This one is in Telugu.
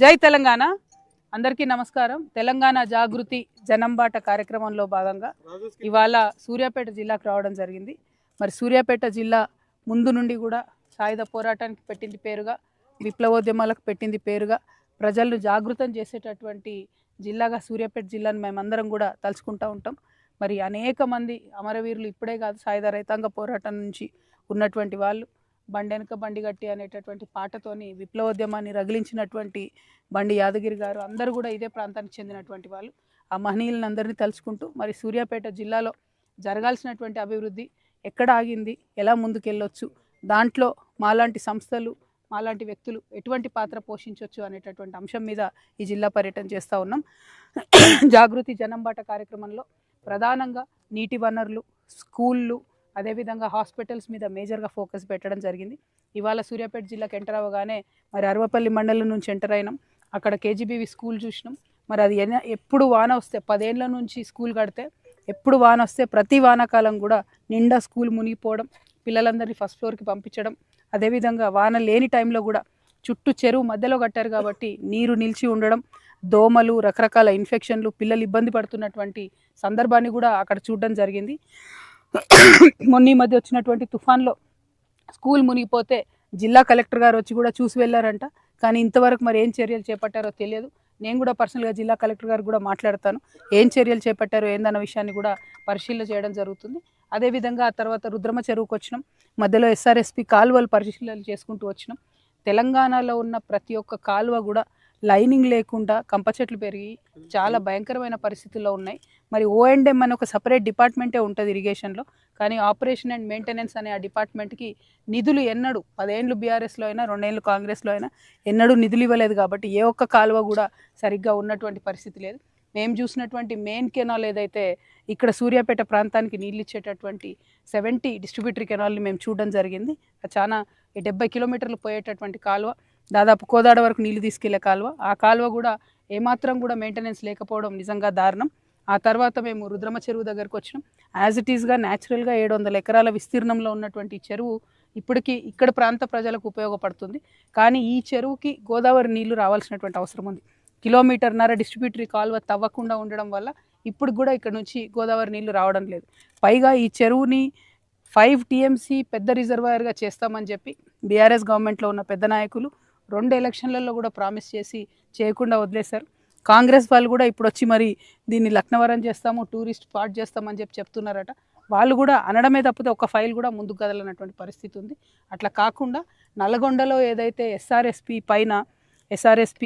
జై తెలంగాణ. అందరికీ నమస్కారం. తెలంగాణ జాగృతి జనంబాట కార్యక్రమంలో భాగంగా ఇవాళ సూర్యాపేట జిల్లాకు రావడం జరిగింది. మరి సూర్యాపేట జిల్లా ముందు నుండి కూడా సాయుధ పోరాటానికి పెట్టింది పేరుగా విప్లవోద్యమాలకు పెట్టింది పేరుగా ప్రజలను జాగృతం చేసేటటువంటి జిల్లాగా సూర్యాపేట జిల్లాను మేమందరం కూడా తలుచుకుంటూ ఉంటాం. మరి అనేక మంది అమరవీరులు ఇప్పుడే కాదు సాయుధ రైతాంగ పోరాటం నుంచి ఉన్నటువంటి వాళ్ళు. బండెనక బండి గట్టి అనేటటువంటి పాటతోని విప్లవోద్యమాన్ని రగిలించినటువంటి బండి యాదగిరి గారు అందరూ కూడా ఇదే ప్రాంతానికి చెందినటువంటి వాళ్ళు. ఆ మహనీయులను అందరినీ తలుచుకుంటూ మరి సూర్యాపేట జిల్లాలో జరగాల్సినటువంటి అభివృద్ధి ఎక్కడ ఆగింది ఎలా ముందుకెళ్ళొచ్చు దాంట్లో మాలాంటి సంస్థలు మాలాంటి వ్యక్తులు ఎటువంటి పాత్ర పోషించవచ్చు అనేటటువంటి అంశం మీద ఈ జిల్లా పర్యటన చేస్తూ ఉన్నాం. జాగృతి జనంబాట కార్యక్రమంలో ప్రధానంగా నీటి వనరులు స్కూళ్ళు అదేవిధంగా హాస్పిటల్స్ మీద మేజర్గా ఫోకస్ పెట్టడం జరిగింది. ఇవాళ సూర్యాపేట జిల్లాకి ఎంటర్ అవ్వగానే మరి అరవపల్లి మండలం నుంచి ఎంటర్ అయినాం. అక్కడ కేజీబీవి స్కూల్ చూసినాం. మరి అది ఎప్పుడు వాన వస్తే పదేళ్ళ నుంచి స్కూల్ కడితే ఎప్పుడు వాన వస్తే ప్రతి వానాకాలం కూడా నిండా స్కూల్ మునిగిపోవడం పిల్లలందరినీ ఫస్ట్ ఫ్లోర్కి పంపించడం అదేవిధంగా వాన లేని టైంలో కూడా చుట్టూ చెరువు మధ్యలో కట్టారు కాబట్టి నీరు నిలిచి ఉండడం దోమలు రకరకాల ఇన్ఫెక్షన్లు పిల్లలు ఇబ్బంది పడుతున్నటువంటి సందర్భాన్ని కూడా అక్కడ చూడడం జరిగింది. మొన్న ఈ మధ్య వచ్చినటువంటి తుఫాన్లో స్కూల్ మునిగిపోతే జిల్లా కలెక్టర్ గారు వచ్చి కూడా చూసి వెళ్ళారంట. కానీ ఇంతవరకు మరి ఏం చర్యలు చేపట్టారో తెలియదు. నేను కూడా పర్సనల్గా జిల్లా కలెక్టర్ గారు కూడా మాట్లాడతాను. ఏం చర్యలు చేపట్టారో ఏందన్న విషయాన్ని కూడా పరిశీలన చేయడం జరుగుతుంది. అదేవిధంగా ఆ తర్వాత రుద్రమ చెరువుకు వచ్చినాం. మధ్యలో ఎస్ఆర్ఎస్పి కాలువలు పరిశీలనలు చేసుకుంటూ వచ్చినాం. తెలంగాణలో ఉన్న ప్రతి ఒక్క కాలువ కూడా లైనింగ్ లేకుండా కంప చెట్లు పెరిగి చాలా భయంకరమైన పరిస్థితుల్లో ఉన్నాయి. మరి ఓఎండ్ఎం అనే ఒక సపరేట్ డిపార్ట్మెంటే ఉంటుంది ఇరిగేషన్లో. కానీ ఆపరేషన్ అండ్ మెయింటెనెన్స్ అనే ఆ డిపార్ట్మెంట్కి నిధులు ఎన్నడూ పదేళ్ళు బీఆర్ఎస్లో అయినా రెండేళ్ళు కాంగ్రెస్లో అయినా ఎన్నడూ నిధులు ఇవ్వలేదు కాబట్టి ఏ ఒక్క కాలువ కూడా సరిగ్గా ఉన్నటువంటి పరిస్థితి లేదు. మేము చూసినటువంటి మెయిన్ కెనాల్ ఏదైతే ఇక్కడ సూర్యాపేట ప్రాంతానికి నీళ్ళు ఇచ్చేటటువంటి సెవెంటీ డిస్ట్రిబ్యూటరీ కెనాల్ని మేము చూడడం జరిగింది. చాలా డెబ్బై కిలోమీటర్లు పోయేటటువంటి కాలువ. దాదాపు కోదాడ వరకు నీళ్ళు తీసుకెళ్ళే కాలువ. ఆ కాలువ కూడా ఏమాత్రం కూడా మెయింటెనెన్స్ లేకపోవడం నిజంగా దారుణం. ఆ తర్వాత మేము రుద్రమ చెరువు దగ్గరకు వచ్చినాం. యాజ్ ఇట్ ఈస్గా న్యాచురల్గా ఏడు వందల ఎకరాల విస్తీర్ణంలో ఉన్నటువంటి చెరువు ఇప్పటికీ ఇక్కడ ప్రాంత ప్రజలకు ఉపయోగపడుతుంది. కానీ ఈ చెరువుకి గోదావరి నీళ్ళు రావాల్సినటువంటి అవసరం ఉంది. కిలోమీటర్న్నర డిస్ట్రిబ్యూటరీ కాలువ తవ్వకుండా ఉండడం వల్ల ఇప్పుడు కూడా ఇక్కడ నుంచి గోదావరి నీళ్ళు రావడం లేదు. పైగా ఈ చెరువుని ఫైవ్ టీఎంసీ పెద్ద రిజర్వాయర్గా చేస్తామని చెప్పి బీఆర్ఎస్ గవర్నమెంట్లో ఉన్న పెద్ద నాయకులు రెండు ఎలక్షన్లలో కూడా ప్రామిస్ చేసి చేయకుండా వదిలేశారు. కాంగ్రెస్ వాళ్ళు కూడా ఇప్పుడు వచ్చి మరి దీన్ని లక్నవరం చేస్తాము టూరిస్ట్ స్పాట్ చేస్తామని చెప్పి చెప్తున్నారట. వాళ్ళు కూడా అనడమే తప్పితే ఒక ఫైల్ కూడా ముందుకు కదలనటువంటి పరిస్థితి ఉంది. అట్లా కాకుండా నల్గొండలో ఏదైతే ఎస్ఆర్ఎస్పి పైన ఎస్ఆర్ఎస్పి